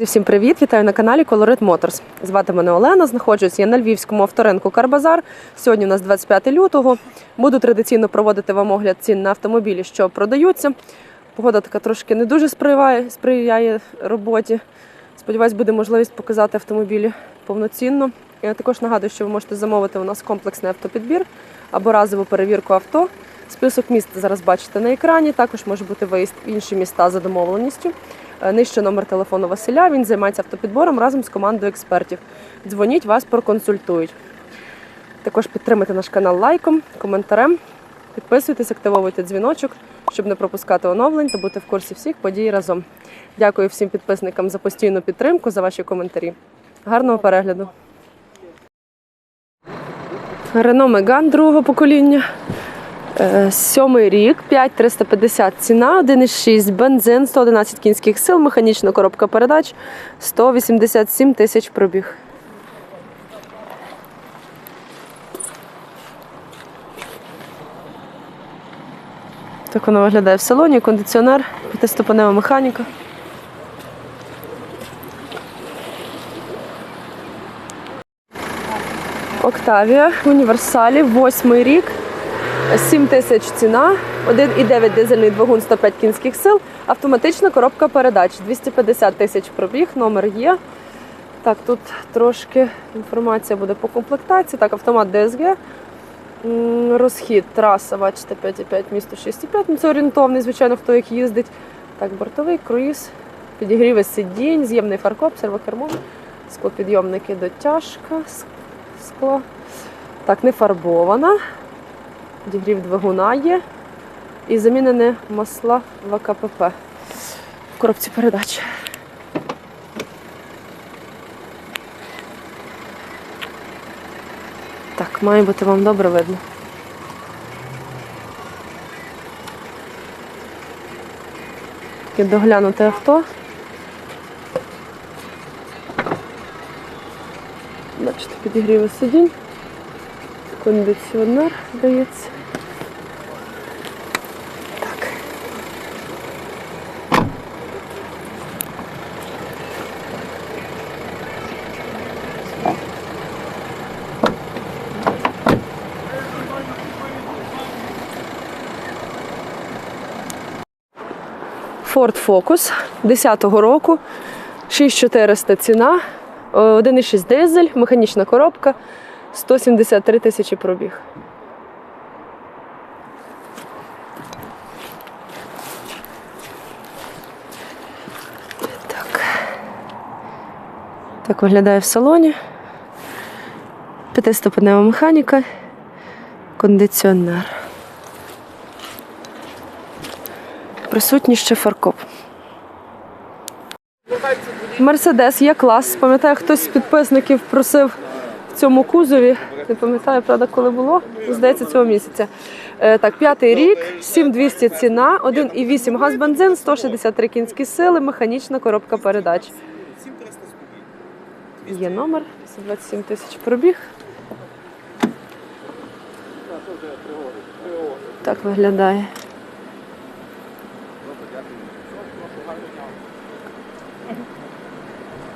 Всім привіт! Вітаю на каналі Colorit Motors. Звати мене Олена. Знаходжусь я на львівському авторинку Карбазар. Сьогодні у нас 25 лютого. Буду традиційно проводити вам огляд цін на автомобілі, що продаються. Погода така трошки не дуже сприяє, сприяє роботі. Сподіваюсь, буде можливість показати автомобілі повноцінно. Я також нагадую, що ви можете замовити у нас комплексний автопідбір або разову перевірку авто. Список міст зараз бачите на екрані. Також може бути виїзд в інші міста за домовленістю. Е, Нижче номер телефону Василя. Він займається автопідбором разом з командою експертів. Дзвоніть, вас проконсультують. Також підтримайте наш канал лайком, коментарем. Підписуйтесь, активовуйте дзвіночок, щоб не пропускати оновлень та бути в курсі всіх подій разом. Дякую всім підписникам за постійну підтримку, за ваші коментарі. Гарного перегляду. Рено Меган другого покоління. Е, Сьомий рік, 5350 ціна, 1,6 бензин, 111 кінських сил, механічна коробка передач, 187 тисяч пробіг. Так воно виглядає в салоні, кондиціонер, п'ятиступенева механіка. Октавія універсалі, восьмий рік. 7 тисяч ціна, 1,9 дизельний двигун 105 кінських сил, автоматична коробка передач, 250 тисяч пробіг, номер є. Так, тут трошки інформація буде по комплектації. Так, автомат. М, Розхід, траса, бачите, 5,5, місто 6,5. Ну, це орієнтовний, звичайно, хто як їздить. Так, бортовий круїз, підігріви сидінь, з'ємний фаркоп, сервокермо, склопідйомники дотяжка, скло. Так, не фарбована. Підігрів двигуна є. І замінене масла в АКПП в коробці передач. Так, має бути вам добре видно. Таке доглянуте авто. Бачите, підігріви сидінь. Кондиціонер, здається. Так. Ford Focus 10-го року, 6400 ціна, е, 1,6 дизель, механічна коробка, 173 тисячі пробіг. Так. Так виглядає в салоні. П'ятиступенева механіка, кондиціонер. Присутній ще фаркоп. Мерседес є клас. Пам'ятаю, хтось з підписників просив цьому кузові. Не пам'ятаю, правда, коли було. Здається, цього місяця. Е, так, п'ятий рік, 7200 ціна, 1,8 газ бензин, 163 кінські сили, механічна коробка передач. Є номер, 127 тисяч пробіг. Так виглядає.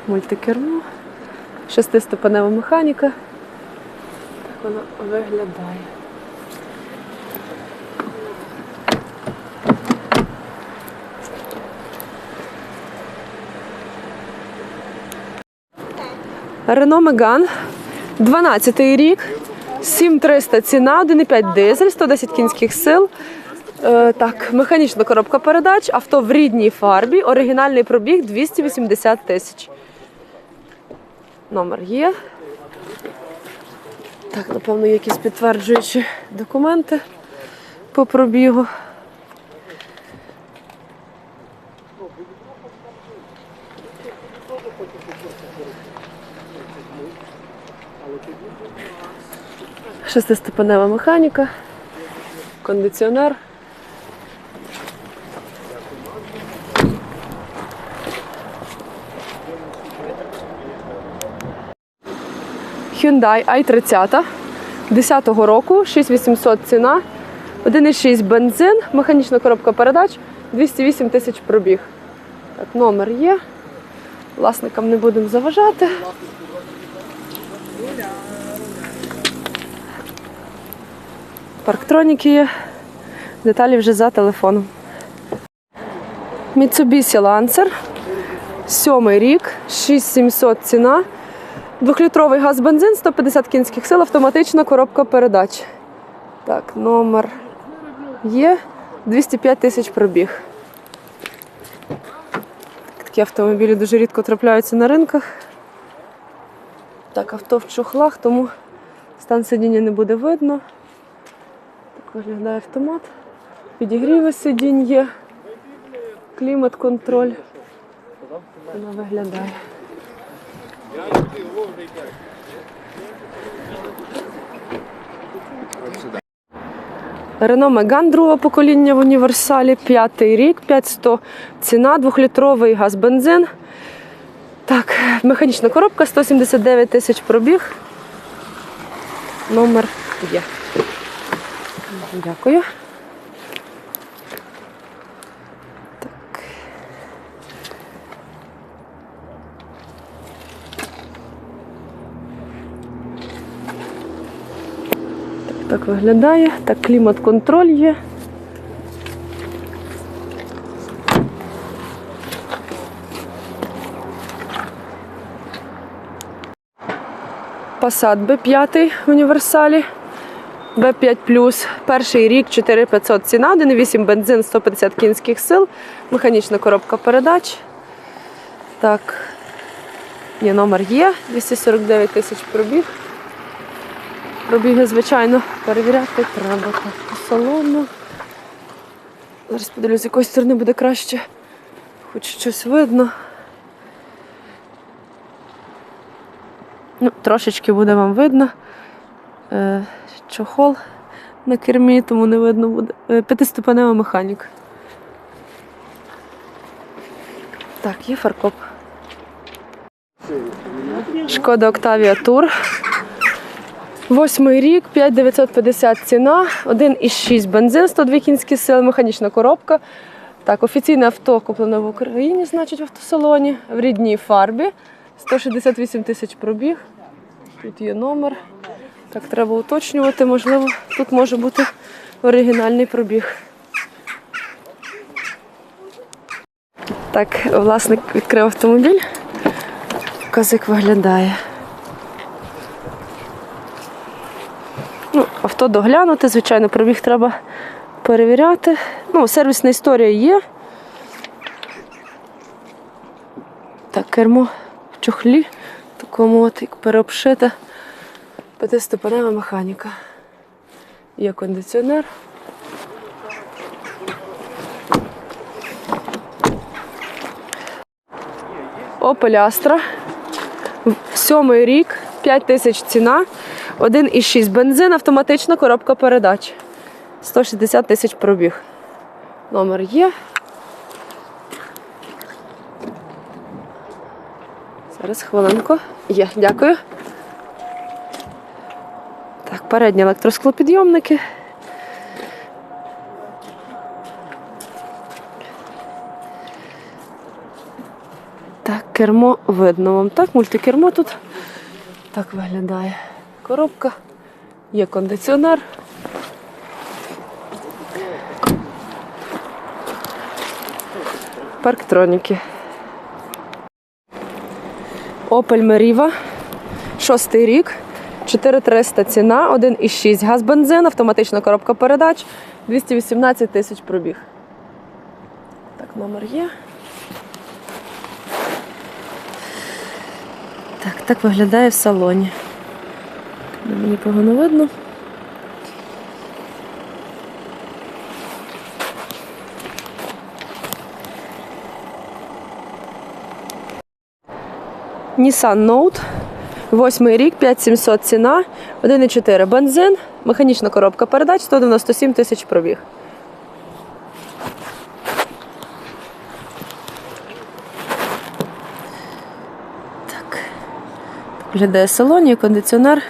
Мультикермо, шестиступенева механіка. Так вона виглядає. Рено Меган, 12-й рік, 7300 ціна, 1,5 дизель, 110 кінських сил. Е, так, механічна коробка передач, авто в рідній фарбі, оригінальний пробіг 280 тисяч. Номер є. Так, напевно, якісь підтверджуючі документи по пробігу. Шестиступенева механіка, кондиціонер. Hyundai i30 10-го року, 6800 ціна, 1,6 бензин, механічна коробка передач, 208 тисяч пробіг. Так, номер є. Власникам не будемо заважати. Парктроніки є. Деталі вже за телефоном. Mitsubishi Lancer. Сьомий рік, 6700 ціна. Двохлітровий газ бензин, 150 кінських сил, автоматична коробка передач. Так, номер є. 205 тисяч пробіг. Такі автомобілі дуже рідко трапляються на ринках. Так, авто в чохлах, тому стан сидіння не буде видно. Так виглядає автомат. Підігріви сидінь є. Клімат-контроль. Вона виглядає. Рено Меган другого покоління в універсалі, п'ятий рік, 5100 ціна, двохлітровий газ бензин. Так, механічна коробка, 179 тисяч пробіг. Номер є. Дякую. Так, виглядає. Так, клімат-контроль є. Passat B5 в універсалі. B5 перший рік 4500 ціна, 1,8 бензин, 150 кінських сил, механічна коробка передач. Так, Ні, номер є, 249 тисяч пробіг. Пробіги, звичайно, перевіряти треба так по салону. Зараз подивлюсь, з якої сторони буде краще. Хоч щось видно. Ну, трошечки буде вам видно. Е, чохол на кермі, тому не видно буде. Е, П'ятиступенева механіка. Так, є фаркоп. Шкода Октавія Тур. Восьмий рік, 5950 ціна, 1,6 бензин, 102 кінські сили, механічна коробка. Так, офіційне авто куплене в Україні, значить, в автосалоні, в рідній фарбі. 168 тисяч пробіг. Тут є номер. Так, треба уточнювати, можливо, тут може бути оригінальний пробіг. Так, власник відкрив автомобіль. Казик виглядає. Авто доглянути, звичайно, пробіг треба перевіряти. Ну, сервісна історія є. Так, кермо в чохлі, такому от, як переобшите. П'ятиступенева механіка. Є кондиціонер. Opel Astra. Сьомий рік, 5 тисяч ціна, 1,6 бензин, автоматична коробка передач. 160 тисяч пробіг. Номер є. Зараз хвилинку. Є, дякую. Так, передні електросклопідйомники. Так, кермо видно вам. Так, мультикермо тут. Так виглядає. Коробка, є кондиціонер. Парктроніки. Opel Meriva. Шостий рік. 4300 ціна, 1,6 газ бензин, автоматична коробка передач, 218 тисяч пробіг. Так, номер є. Так, так виглядає в салоні. Мені погано видно. Nissan Note. Восьмий рік, 5700 ціна, 1,4 бензин, механічна коробка передач, 197 тисяч пробіг. Так виглядає салон, є кондиціонер.